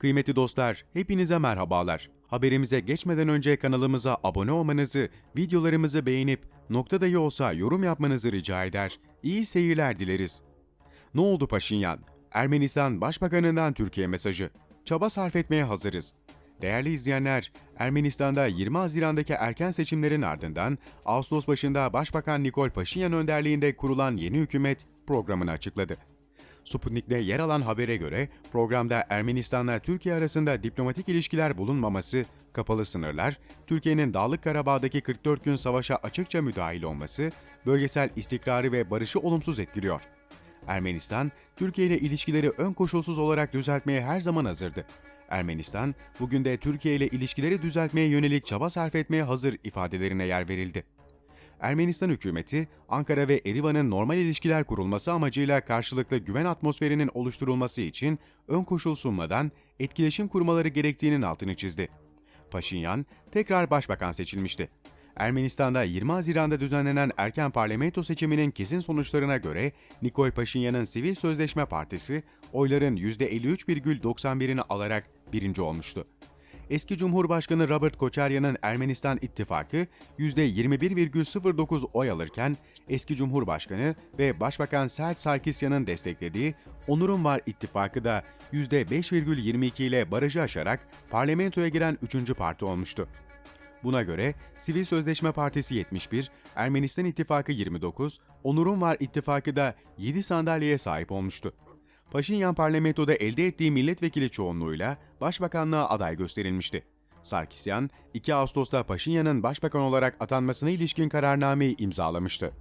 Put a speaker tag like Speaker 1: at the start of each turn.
Speaker 1: Kıymetli dostlar, hepinize merhabalar. Haberimize geçmeden önce kanalımıza abone olmanızı, videolarımızı beğenip nokta dahi olsa yorum yapmanızı rica eder. İyi seyirler dileriz. Ne oldu Paşinyan? Ermenistan Başbakanından Türkiye mesajı. Çaba sarf etmeye hazırız. Değerli izleyenler, Ermenistan'da 20 Haziran'daki erken seçimlerin ardından Ağustos başında Başbakan Nikol Paşinyan önderliğinde kurulan yeni hükümet programını açıkladı. Sputnik'te yer alan habere göre programda Ermenistan'la Türkiye arasında diplomatik ilişkiler bulunmaması, kapalı sınırlar, Türkiye'nin Dağlık Karabağ'daki 44 gün savaşa açıkça müdahil olması, bölgesel istikrarı ve barışı olumsuz etkiliyor. Ermenistan, Türkiye ile ilişkileri ön koşulsuz olarak düzeltmeye her zaman hazırdı. Ermenistan, bugün de Türkiye ile ilişkileri düzeltmeye yönelik çaba sarf etmeye hazır ifadelerine yer verildi. Ermenistan hükümeti, Ankara ve Erivan'ın normal ilişkiler kurulması amacıyla karşılıklı güven atmosferinin oluşturulması için ön koşul sunmadan etkileşim kurmaları gerektiğinin altını çizdi. Paşinyan tekrar başbakan seçilmişti. Ermenistan'da 20 Haziran'da düzenlenen erken parlamento seçiminin kesin sonuçlarına göre Nikol Paşinyan'ın Sivil Sözleşme Partisi oyların %53,91'ini alarak birinci olmuştu. Eski Cumhurbaşkanı Robert Koçaryan'ın Ermenistan ittifakı %21,09 oy alırken, eski Cumhurbaşkanı ve Başbakan Sert Sarkisyan'ın desteklediği Onurun Var ittifakı da %5,22 ile barajı aşarak parlamentoya giren üçüncü parti olmuştu. Buna göre Sivil Sözleşme Partisi 71, Ermenistan İttifakı 29, Onurun Var ittifakı da 7 sandalyeye sahip olmuştu. Paşinyan parlamentoda elde ettiği milletvekili çoğunluğuyla başbakanlığa aday gösterilmişti. Sarkisyan, 2 Ağustos'ta Paşinyan'ın başbakan olarak atanmasına ilişkin kararnameyi imzalamıştı.